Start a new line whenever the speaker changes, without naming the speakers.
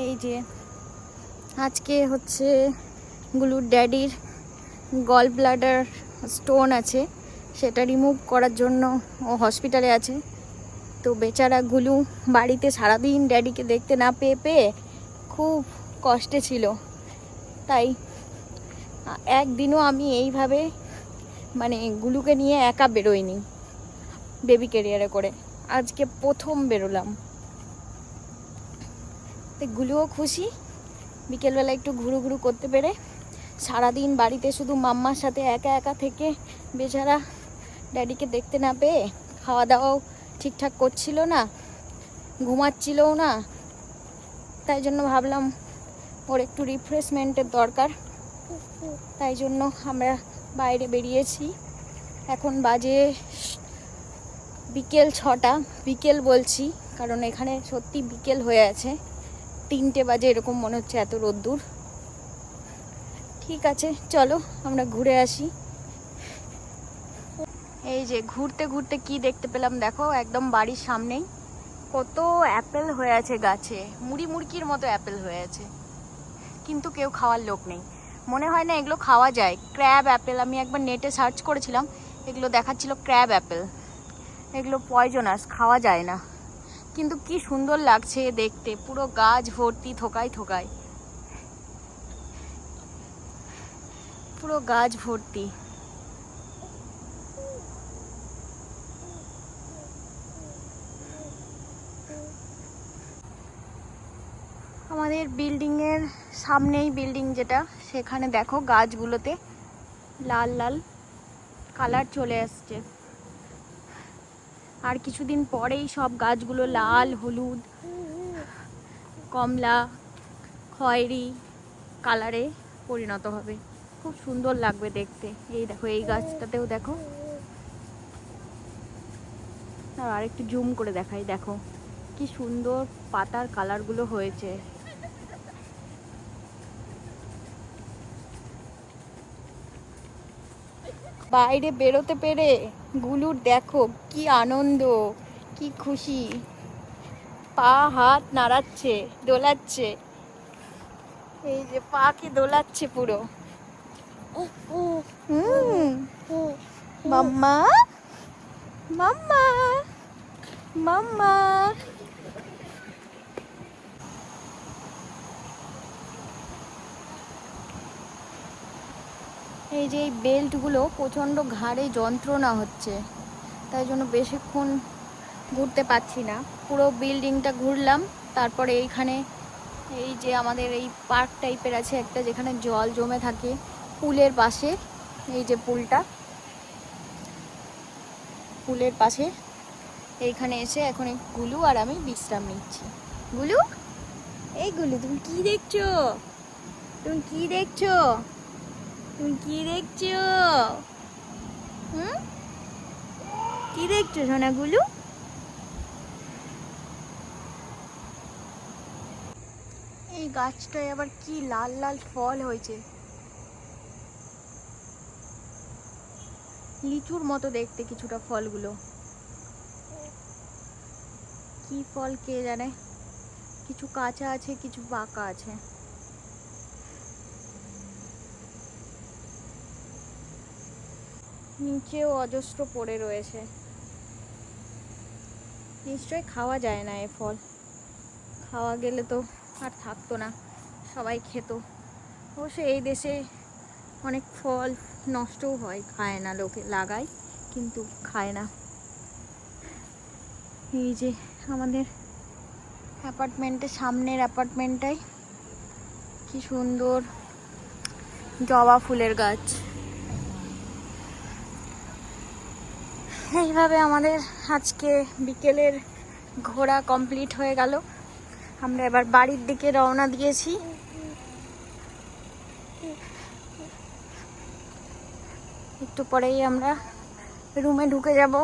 এই যে, আজকে হচ্ছে গুলুর ড্যাডির গল ব্লাডার স্টোন আছে, সেটা রিমুভ করার জন্য ও হসপিটালে আছে। তো বেচারা গুলু বাড়িতে সারাদিন ড্যাডিকে দেখতে না পেয়ে পেয়ে খুব কষ্টে ছিল। তাই একদিনও আমি এইভাবে মানে গুলুকে নিয়ে একা বেরোইনি বেবি ক্যারিয়ারে করে। আজকে প্রথম বেরোলাম। তো গুলুও খুশি। বিকেলবেলা একটু ঘুরু ঘুরু করতে পেরে সারাদিন বাড়িতে শুধু মাম্মার সাথে একা একা থেকে বেচারা ড্যাডিকে দেখতে না পেয়ে খাওয়া দাওয়াও ঠিকঠাক করছিল না, ঘুমাচ্ছিলও না। তাই জন্য ভাবলাম ওর একটু রিফ্রেশমেন্টের দরকার। তাই জন্য আমরা বাইরে বেরিয়েছি। এখন বাজে বিকেল ছটা, বিকেল বলছি, কারণ এখানে সত্যি বিকেল হয়ে আছে। তিনটে বাজে এরকম মনে হচ্ছে এত রোদ্দুর। ঠিক আছে, চলো আমরা ঘুরে আসি। এই যে ঘুরতে ঘুরতে কি দেখতে পেলাম দেখো, একদম বাড়ির সামনেই। কত অ্যাপেল হয়ে আছে গাছে, মুড়ি মুড়কির মতো অ্যাপেল হয়ে আছে। কিন্তু কেউ খাওয়ার লোক নেই। মনে হয় না এগুলো খাওয়া যায়। ক্র্যাব অ্যাপেল, আমি একবার নেটে সার্চ করেছিলাম, এগুলো দেখাচ্ছিল ক্র্যাব অ্যাপেল। এগুলো পয়জনাস, খাওয়া যায় না। কিন্তু কি সুন্দর লাগছে দেখতে। পুরো গাছ ভর্তি থোকায় থোকায়। পুরো গাছ ভর্তি। আমাদের বিল্ডিং এর সামনেই বিল্ডিং যেটা, সেখানে দেখো গাছগুলোতে লাল লাল কালার চলে আসছে। আর কিছুদিন পরেই সব গাছগুলো লাল, হলুদ, কমলা, খয়েরি কালারে পরিণত হবে। খুব সুন্দর লাগবে দেখতে। এই দেখো, এই গাছটাতেও দেখো। আর আরেকটু জুম করে দেখাই, দেখো। কি সুন্দর পাতার কালারগুলো হয়েছে। বাইরে বেরোতে পেরে গুলুর দেখো, কি আনন্দ, কি খুশি। পা হাত নাড়াচ্ছে, দোলাচ্ছে। এই যে পাকে দোলাচ্ছে পুরো। মাম্মা? মাম্মা? মাম্মা? এই যে এই বেল্টগুলো প্রচণ্ড ঘাড়ে যন্ত্রণা হচ্ছে। তাই জন্য বেশিক্ষণ ঘুরতে পারছি না। পুরো বিল্ডিংটা ঘুরলাম, তারপরে এইখানে এই যে আমাদের এই পার্ক টাইপের আছে একটা, যেখানে জল জমে থাকে পুলের পাশে, এই যে পুলটা। পুলের পাশে এইখানে এসে এখন গুলু আর আমি বিশ্রাম নিচ্ছি। গুলু? এই গুলু, তুমি কি দেখছ? তুমি কি দেখছ? তুমি কি দেখছ? হুম? কি দেখছ, সোনাগুলো? এই গাছটায় আবার কি লাল লাল ফল হয়েছে। লিচুর মতো দেখতে কিছুটা ফলগুলো। কি ফল কে জানে? কিছু কাঁচা আছে, কিছু পাকা আছে। নিচেও অজস্র পড়ে রয়েছে। নিশ্চয়ই খাওয়া যায় না এ ফল। খাওয়া গেলে তো আর থাকতো না, সবাই খেত। অবশ্য এই দেশে অনেক ফল নষ্টও হয়, খায় না লোকে, লাগায়, কিন্তু খায় না। এই যে আমাদের অ্যাপার্টমেন্টের সামনের অ্যাপার্টমেন্টটাই, কি সুন্দর জবা ফুলের গাছ। এইভাবে আমাদের আজকে বিকেলের ঘোরা কমপ্লিট হয়ে গেল। আমরা এবার বাড়ির দিকে রওনা দিয়েছি। একটু পরেই আমরা রুমে ঢুকে যাব।